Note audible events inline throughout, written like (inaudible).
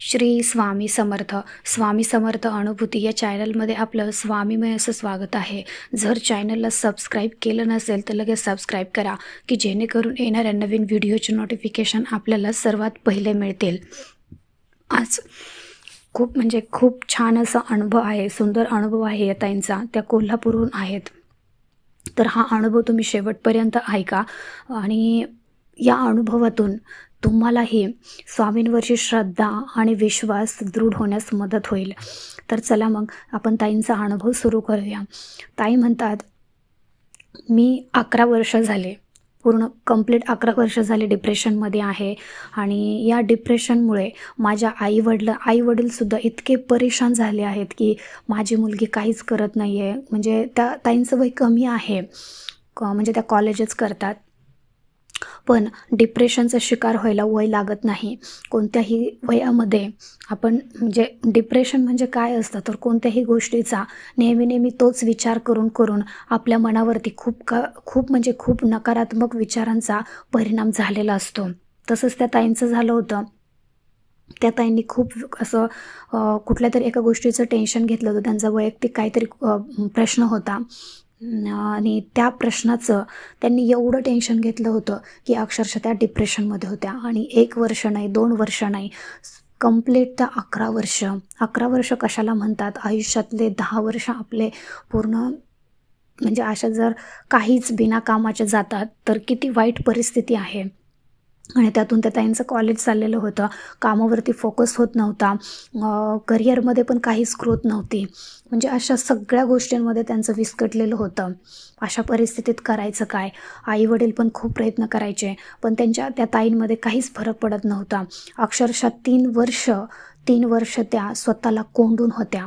श्री स्वामी समर्थ. स्वामी समर्थ अनुभूती या चॅनलमध्ये आपलं स्वामीमय असं स्वागत आहे. जर चॅनलला सबस्क्राईब केलं नसेल तर लगेच सबस्क्राईब करा की जेणेकरून येणाऱ्या नवीन व्हिडिओचे नोटिफिकेशन आपल्याला सर्वात पहिले मिळतील. आज खूप म्हणजे खूप छान असा अनुभव आहे सुंदर अनुभव आहे या ताईंचा. त्या कोल्हापूरहून आहेत. तर हा अनुभव तुम्ही शेवटपर्यंत ऐका आणि या अनुभवातून तुम्हालाही स्वामींवरची श्रद्धा आणि विश्वास दृढ होण्यास मदत होईल. तर चला मग आपण ताईंचा अनुभव सुरू करूया. ताई म्हणतात मी अकरा वर्ष झाले पूर्ण कंप्लीट अकरा वर्ष झाले डिप्रेशनमध्ये आहे आणि या डिप्रेशनमुळे माझ्या आईवडलं आईवडीलसुद्धा इतके परेशान झाले आहेत की माझी मुलगी काहीच करत नाही आहे म्हणजे त्या ताईंचं वय कमी आहे. क- म्हणजे त्या कॉलेजच करतात. पण डिप्रेशनचा शिकार व्हायला वय लागत नाही. कोणत्याही वयामध्ये आपण म्हणजे डिप्रेशन म्हणजे काय असतं? तर कोणत्याही गोष्टीचा नेहमी नेहमी तोच विचार करून करून आपल्या मनावरती खूप का खूप म्हणजे खूप नकारात्मक विचारांचा परिणाम झालेला असतो. तसंच त्या ताईंचं झालं होतं. त्या ताईंनी खूप असं कुठल्या तरी एका गोष्टीचं टेन्शन घेतलं होतं. त्यांचा वैयक्तिक काहीतरी प्रश्न होता. आणि त्या प्रश्नाचं त्यांनी एवढं टेन्शन घेतलं होतं की अक्षरशः त्या डिप्रेशनमध्ये होत्या. आणि एक वर्ष नाही दोन वर्ष नाही कंप्लीट त्या अकरा वर्ष. अकरा वर्ष कशाला म्हणतात? आयुष्यातले दहा वर्ष आपले पूर्ण म्हणजे अशा जर काहीच बिना कामाचे जातात तर किती वाईट परिस्थिती आहे. आणि त्यातून त्या ताईंचं कॉलेज चाललेलं होतं. कामावरती फोकस होत नव्हता. करिअरमध्ये पण काहीच ग्रोथ नव्हती. म्हणजे अशा सगळ्या गोष्टींमध्ये त्यांचं विस्कटलेलं होतं. अशा परिस्थितीत करायचं काय? आईवडील पण खूप प्रयत्न करायचे पण त्यांच्या त्या ताईंमध्ये काहीच फरक पडत नव्हता. अक्षरशः तीन वर्ष तीन वर्ष त्या स्वतःला कोंडून होत्या.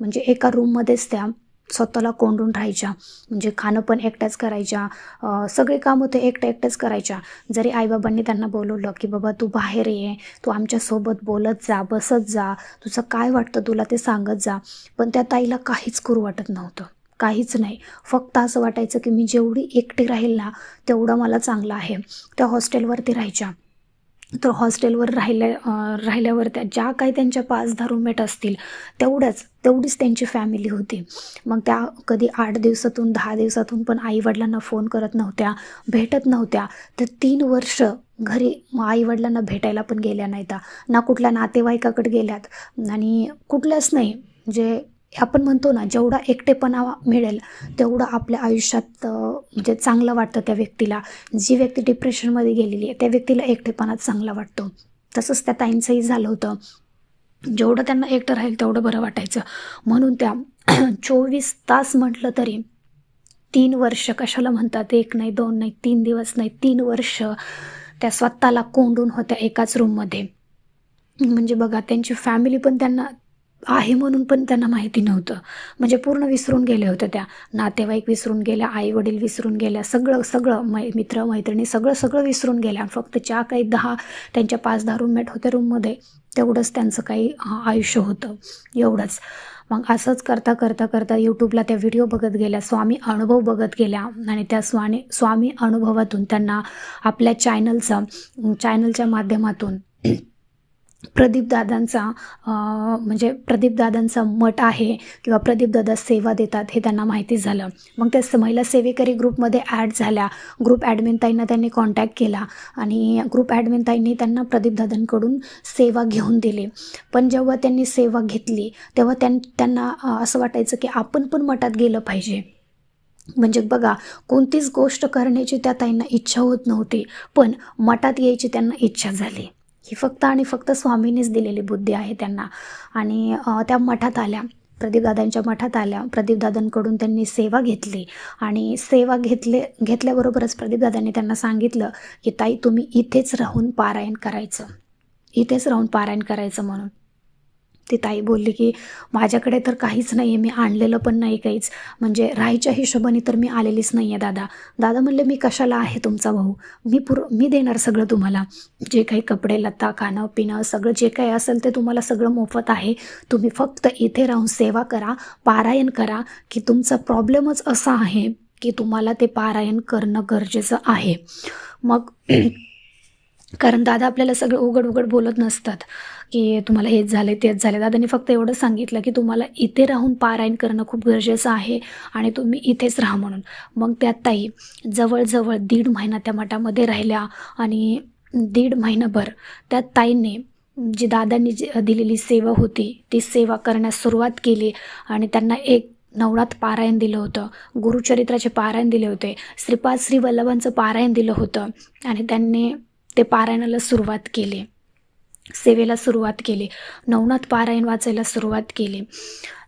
म्हणजे एका रूममध्येच त्या स्वतःला कोंडून राहायच्या. म्हणजे खाणं पण एकट्याच करायच्या. सगळे काम होते एकटं एकट्याच करायच्या. जरी आईबाबांनी त्यांना बोलवलं की बाबा तू बाहेर ये. तू आमच्यासोबत बोलत जा बसत जा. तुझं काय वाटतं तुला ते सांगत जा. पण त्या ताईला काहीच करू वाटत नव्हतं. काहीच नाही. फक्त असं वाटायचं की मी जेवढी एकटी राहील ना तेवढं मला चांगलं आहे. त्या हॉस्टेलवरती राहायच्या. तर हॉस्टेलवर राहिल्या राहिल्यावर त्या ज्या काही त्यांच्या पाच दहा रूममेट असतील तेवढ्याच तेवढीच त्यांची फॅमिली होती. मग त्या कधी आठ दिवसातून दहा दिवसातून पण आईवडिलांना फोन करत नव्हत्या भेटत नव्हत्या तर तीन वर्ष घरी आईवडिलांना भेटायला पण गेल्या नाहीत. ना कुठल्या नातेवाईकाकडे गेल्यात आणि कुठल्याच नाही जे आपण म्हणतो ना जेवढा एकटेपणा मिळेल तेवढं आपल्या आयुष्यात म्हणजे चांगलं वाटतं त्या व्यक्तीला. जी व्यक्ती डिप्रेशनमध्ये गेलेली आहे त्या व्यक्तीला एकटेपणाच चांगला वाटतो. तसंच त्या ताईंचंही झालं होतं. जेवढं त्यांना एकटं राहील तेवढं बरं वाटायचं. म्हणून त्या (clears throat) चोवीस तास म्हटलं तरी तीन वर्ष कशाला म्हणतात? एक नाही दोन नाही तीन दिवस नाही तीन वर्ष त्या स्वतःला कोंडून होत्या एकाच रूममध्ये म्हणजे बघा त्यांची फॅमिली पण त्यांना आहे म्हणून पण त्यांना माहिती नव्हतं. म्हणजे पूर्ण विसरून गेल्या होत्या त्या. नातेवाईक विसरून गेल्या आई वडील विसरून गेल्या सगळं सगळं मै मित्र मैत्रिणी सगळं सगळं विसरून गेल्या. फक्त ज्या काही दहा त्यांच्या पाच दहा रूममेट होत्या रूममध्ये तेवढंच त्यांचं काही आयुष्य होतं. एवढंच. मग असंच करता करता करता यूट्यूबला त्या व्हिडिओ बघत गेल्या स्वामी अनुभव बघत गेल्या. आणि त्या स्वामी स्वामी अनुभवातून त्यांना आपल्या चॅनलचा चॅनलच्या माध्यमातून प्रदीप दादांचा म्हणजे प्रदीप दादांचा मठ आहे किंवा प्रदीप दादा सेवा देतात हे त्यांना माहिती झालं. मग त्या महिला सेवेकरी ग्रुपमध्ये ॲड झाल्या. ग्रुप ॲडमिन ताईंना त्यांनी कॉन्टॅक्ट केला आणि ग्रुप ॲडमिन ताईंनी त्यांना प्रदीप दादांकडून सेवा घेऊन दिली. पण जेव्हा त्यांनी सेवा घेतली तेव्हा त्यां त्यांना असं वाटायचं की आपण पण मठात गेलं पाहिजे. म्हणजे बघा कोणतीच गोष्ट करण्याची त्या ताईंना इच्छा होत नव्हती पण मठात यायची त्यांना इच्छा झाली. ही फक्त आणि फक्त स्वामींनीच दिलेली बुद्धी आहे त्यांना. आणि त्या मठात आल्या. प्रदीपदादांच्या मठात आल्या. प्रदीपदादांकडून त्यांनी सेवा घेतली. आणि सेवा घेतले घेतल्याबरोबरच प्रदीपदादांनी त्यांना सांगितलं की ताई तुम्ही इथेच राहून पारायण करायचं. इथेच राहून पारायण करायचं म्हणून. ती ताई बोलली की माझ्याकडे तर काहीच नाही आहे मी आणलेलं पण नाही काहीच. म्हणजे राहायच्या हिशोबाने तर मी आलेलीच नाही आहे दादा. दादा म्हणले मी कशाला आहे तुमचा भाऊ? मी पुर मी देणार सगळं तुम्हाला. जे काही कपडे लत्ता खाणं पिणं सगळं जे काही असेल ते तुम्हाला सगळं मोफत आहे. तुम्ही फक्त इथे राहून सेवा करा पारायण करा की तुमचा प्रॉब्लेमच असा आहे की तुम्हाला ते पारायण करणं गरजेचं आहे. मग (clears throat) कारण दादा आपल्याला सगळं उघड उघड बोलत नसतात. की तुम्हाला हेच झालं तेच झालं दादांनी फक्त एवढं सांगितलं की तुम्हाला इथे राहून पारायण करणं खूप गरजेचं आहे आणि तुम्ही इथेच राहा म्हणून. मग त्या ताई जवळजवळ दीड महिना त्या मठामध्ये राहिल्या आणि दीड महिनाभर त्या ताईंनी जी दादांनी जी दिलेली सेवा होती ती सेवा करण्यास सुरुवात केली आणि त्यांना एक नवरात पारायण दिलं होतं. गुरुचरित्राचे पारायण दिले होते. श्रीपाद श्री वल्लभांचं पारायण दिलं होतं आणि त्यांनी ते पारायणाला सुरुवात केली. सेवेला सुरुवात केली. नवनाथ पारायण वाचायला सुरुवात केली.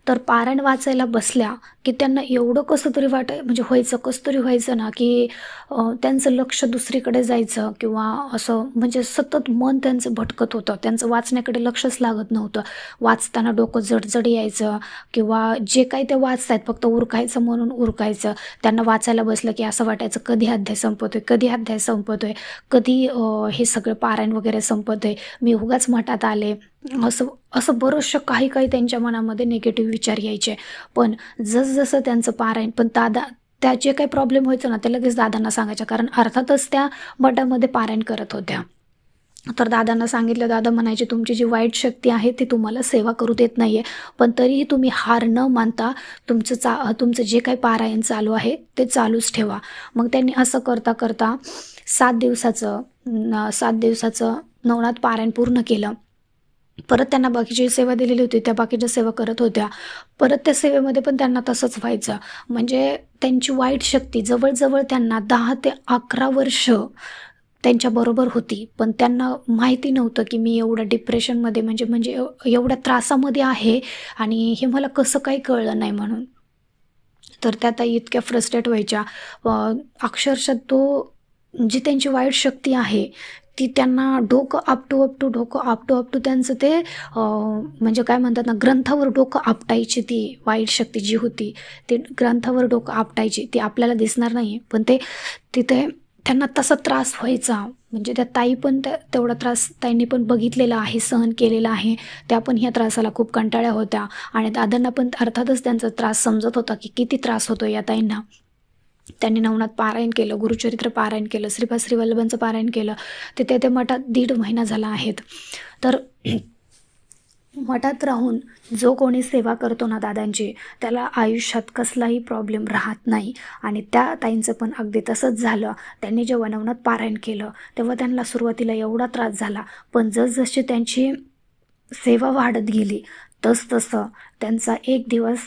तर पारायण वाचायला बसल्या की त्यांना एवढं कसं तरी वाटाय म्हणजे व्हायचं कसं तरी व्हायचं ना की त्यांचं लक्ष दुसरीकडे जायचं किंवा असं म्हणजे सतत मन त्यांचं भटकत होतं. त्यांचं वाचण्याकडे लक्षच लागत नव्हतं. वाचताना डोकं जडजड यायचं किंवा जे काही ते वाचतायत फक्त उरकायचं म्हणून उरकायचं. त्यांना वाचायला बसलं की असं वाटायचं कधी अध्याय संपतोय कधी अध्याय संपतोय कधी हे सगळं पारायण वगैरे संपतोय. मी उगाच मठात आले. असं असं बरंचसं काही काही त्यांच्या मनामध्ये निगेटिव्ह विचार यायचे. पण जसजसं त्यांचं पारायण पण दादा त्या जे काही प्रॉब्लेम व्हायचं ना ते लगेच दादांना सांगायच्या. कारण अर्थातच त्या मठामध्ये पारायण करत होत्या. तर दादांना सांगितलं दादा म्हणायचे तुमची जी वाईट शक्ती आहे ती तुम्हाला सेवा करू देत नाही आहे पण तरीही तुम्ही हार न मानता तुमचं चा तुमचं जे काही पारायण चालू आहे ते चालूच ठेवा. मग त्यांनी असं करता करता सात दिवसाचं सात दिवसाचं नवनाथ पारायण पूर्ण केलं. परत त्यांना बाकीची सेवा दिलेली होती त्या बाकीच्या सेवा करत होत्या. परत त्या सेवेमध्ये पण त्यांना तसंच व्हायचं. म्हणजे त्यांची वाईट शक्ती जवळजवळ त्यांना दहा ते अकरा वर्ष त्यांच्याबरोबर होती. पण त्यांना माहिती नव्हतं की मी एवढं डिप्रेशनमध्ये म्हणजे म्हणजे एवढ्या त्रासामध्ये आहे आणि हे मला कसं काही कळलं नाही म्हणून. तर त्या ताई इतक्या फ्रस्ट्रेट व्हायच्या. अक्षरशः तो जी त्यांची वाईट शक्ती आहे ती त्यांना डोकं आपटू आपटू डोकं आपटू आपटू त्यांचं ते म्हणजे काय म्हणतात ना ग्रंथावर डोकं आपटायची ती वाईट शक्ती जी होती ती ग्रंथावर डोकं आपटायची ती आपल्याला दिसणार नाही. पण ते तिथे त्यांना तसा त्रास व्हायचा. म्हणजे त्या ताई पण त्या तेवढा त्रास ताईंनी पण बघितलेला आहे सहन केलेला आहे. त्या पण ह्या त्रासाला खूप कंटाळ्या होत्या. आणि दादांना पण अर्थातच त्यांचा त्रास समजत होता की किती त्रास होतो या ताईंना. त्यांनी नवनाथ पारायण केलं गुरुचरित्र पारायण केलं श्रीपाद श्रीवल्लभांचं पारायण केलं. ते ते ते मठात दीड महिना झाला आहेत. तर (clears throat) मठात राहून जो कोणी सेवा करतो ना दादांची त्याला आयुष्यात कसलाही प्रॉब्लेम राहत नाही. आणि त्या ताईंचं पण अगदी तसंच झालं. त्यांनी जेव्हा नवनाथ पारायण केलं तेव्हा त्यांना सुरुवातीला एवढा त्रास झाला. पण जसजशी त्यांची सेवा वाढत गेली तसतसं त्यांचा एक दिवस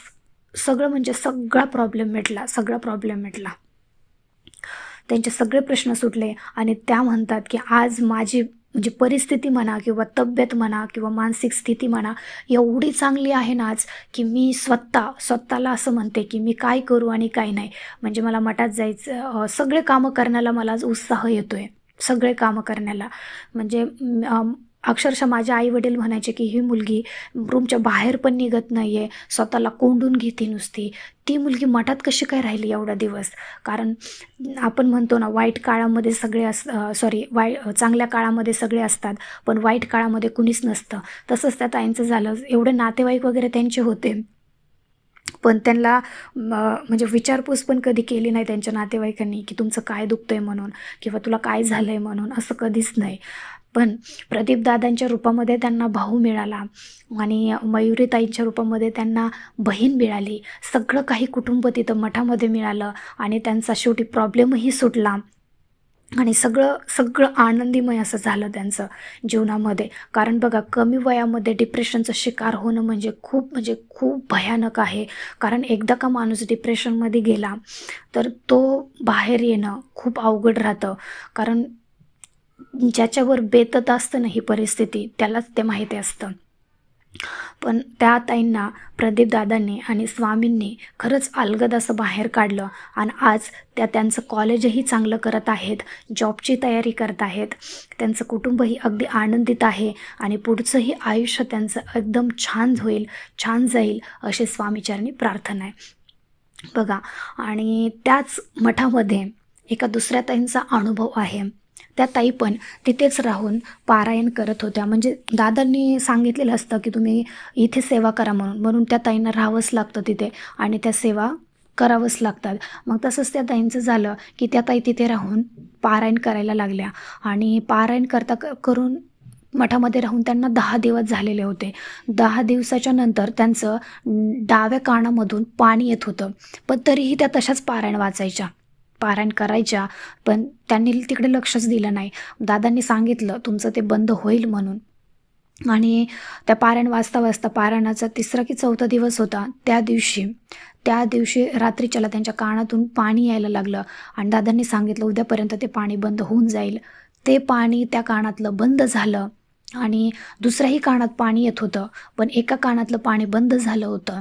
सगळं म्हणजे सगळा प्रॉब्लेम मिटला सगळा प्रॉब्लेम मिटला. त्यांचे सगळे प्रश्न सुटले आणि त्या म्हणतात की आज माझी म्हणजे परिस्थिती म्हणा किंवा तब्येत म्हणा किंवा मानसिक स्थिती म्हणा एवढी चांगली आहे ना आज की मी स्वतः स्वतःला असं म्हणते की मी काय करू आणि काय नाही. म्हणजे मला मठात जायचं सगळे कामं करण्याला मला आज उत्साह येतो आहे सगळे कामं करण्याला. म्हणजे अक्षरशः माझे आई वडील म्हणायचे की ही मुलगी रूमच्या बाहेर पण निघत नाही आहे स्वतःला कोंडून घेते नुसती. ती मुलगी मठात कशी काय राहिली एवढा दिवस? कारण आपण म्हणतो ना वाईट काळामध्ये सगळे अस सॉरी वाई चांगल्या काळामध्ये सगळे असतात पण वाईट काळामध्ये कुणीच नसतं. तसंच त्या ताईंचं झालं. एवढे नातेवाईक वगैरे त्यांचे होते. पण त्यांना म्हणजे विचारपूस पण कधी केली नाही त्यांच्या नातेवाईकांनी की तुमचं काय दुखतं आहे म्हणून? किंवा तुला काय झालं आहे म्हणून? असं कधीच नाही. पण प्रदीपदादांच्या रूपामध्ये त्यांना भाऊ मिळाला आणि मयुरीताईंच्या रूपामध्ये त्यांना बहीण मिळाली. सगळं काही कुटुंब तिथं मठामध्ये मिळालं आणि त्यांचा शेवटी प्रॉब्लेमही सुटला. आणि सगळं सगळं आनंदीमय असं झालं त्यांचं जीवनामध्ये. कारण बघा कमी वयामध्ये डिप्रेशनचं शिकार होणं म्हणजे खूप म्हणजे खूप भयानक आहे. कारण एकदा का माणूस डिप्रेशनमध्ये गेला तर तो बाहेर येणं खूप अवघड राहतं. कारण ज्याच्यावर बेतत असतं ना ही परिस्थिती त्यालाच ते माहिती असतं. पण त्या ताईंना प्रदीपदादांनी आणि स्वामींनी खरंच अलगद असं बाहेर काढलं आणि आज त्या त्यांचं कॉलेजही चांगलं करत आहेत जॉबची तयारी करत आहेत. त्यांचं कुटुंबही अगदी आनंदित आहे आणि पुढचंही आयुष्य त्यांचं एकदम छान होईल छान जाईल अशी स्वामीचरणी प्रार्थना आहे. बघा आणि त्याच मठामध्ये एका दुसऱ्या ताईंचा अनुभव आहे. त्या ताई पण तिथेच राहून पारायण करत होत्या. म्हणजे दादांनी सांगितलेलं असतं की तुम्ही इथे सेवा करा म्हणून. म्हणून त्या ताईंना राहावंच लागतं तिथे आणि त्या सेवा करावंच लागतात. मग तसंच त्या ताईंचं झालं की त्या ताई तिथे राहून पारायण करायला लागल्या. आणि पारायण करता क करून मठामध्ये राहून त्यांना दहा दिवस झालेले होते. दहा दिवसाच्या नंतर त्यांचं डाव्या कानामधून पाणी येत होतं. पण तरीही त्या तशाच पारायण वाचायच्या. पारायण करायच्या पण त्यांनी तिकडे लक्षच दिलं नाही. दादांनी सांगितलं तुमचं ते बंद होईल म्हणून. आणि त्या पारायण वाचता वाचता पारायणाचा तिसरा की चौथा दिवस होता. त्या दिवशी त्या दिवशी रात्रीच्याला त्यांच्या कानातून पाणी यायला लागलं आणि दादांनी सांगितलं उद्यापर्यंत ते पाणी बंद होऊन जाईल. ते पाणी त्या कानातलं बंद झालं आणि दुसऱ्याही कानात पाणी येत होतं पण एका कानातलं पाणी बंद झालं होतं.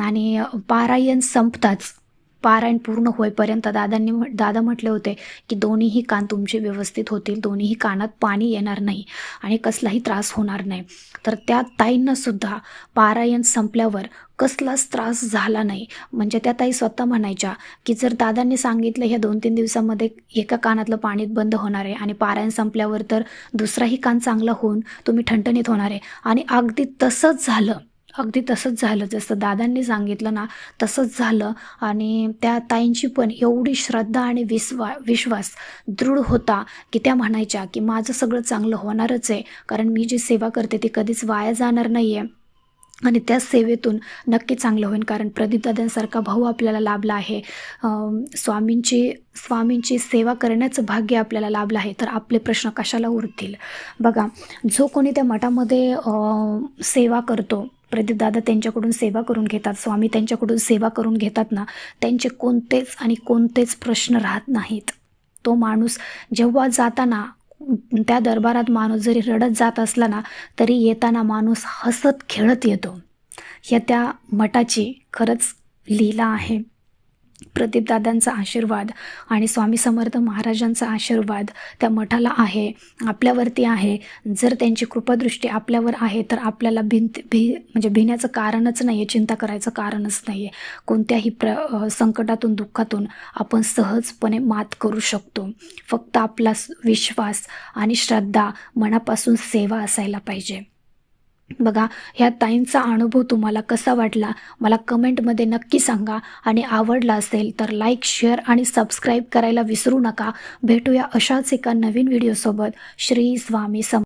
आणि पारायण संपताच पारायण पूर्ण होईपर्यंत दादांनी दादा म्हटले होते की दोन्हीही कान तुमचे व्यवस्थित होतील दोन्हीही कानात पाणी येणार नाही आणि कसलाही त्रास होणार नाही. तर त्या ताईंनासुद्धा पारायण संपल्यावर कसलाच त्रास झाला नाही. म्हणजे त्या ताई स्वतः म्हणायच्या की जर दादांनी सांगितलं ह्या दोन तीन दिवसामध्ये एका कानातलं पाणी बंद होणार आहे आणि पारायण संपल्यावर तर दुसराही कान चांगला होऊन तुम्ही ठणठणीत होणार आहे. आणि अगदी तसंच झालं. अगदी तसंच झालं. जसं दादांनी सांगितलं ना तसंच झालं. आणि त्या ताईंची पण एवढी श्रद्धा आणि विश्वा विश्वास दृढ होता की त्या म्हणायच्या की माझं सगळं चांगलं होणारच आहे. कारण मी जी सेवा करते ती कधीच वाया जाणार नाही आहे आणि त्या सेवेतून नक्की चांगलं होईल कारण प्रदीपदादांसारखा भाऊ आपल्याला लाभला आहे. स्वामींची स्वामींची सेवा करण्याचं भाग्य आपल्याला लाभलं आहे. तर आपले प्रश्न कशाला उरतील? बघा जो कोणी त्या मठामध्ये सेवा करतो प्रदीपदादा त्यांच्याकडून सेवा करून घेतात स्वामी त्यांच्याकडून सेवा करून घेतात ना त्यांचे कोणतेच आणि कोणतेच प्रश्न राहत नाहीत. तो माणूस जेव्हा जाताना त्या दरबारात माणूस जरी रडत जात असला ना तरी येताना माणूस हसत खेळत येतो. या त्या मठाची खरंच लीला आहे. प्रदीपदादांचा आशीर्वाद आणि स्वामी समर्थ महाराजांचा आशीर्वाद त्या मठाला आहे आपल्यावरती आहे. जर त्यांची कृपादृष्टी आपल्यावर आहे तर आपल्याला भिंत भी म्हणजे भिण्याचं कारणच नाही आहे चिंता करायचं कारणच नाही आहे कोणत्याही प्र संकटातून दुःखातून आपण सहजपणे मात करू शकतो. फक्त आपला विश्वास आणि श्रद्धा मनापासून सेवा असायला पाहिजे. बघा ह्या ताईंचा अनुभव तुम्हाला कसा वाटला? मला कमेंटमध्ये नक्की सांगा. आणि आवडला असेल तर लाईक शेअर आणि सबस्क्राईब करायला विसरू नका. भेटूया अशाच एका नवीन व्हिडिओसोबत श्री स्वामी सम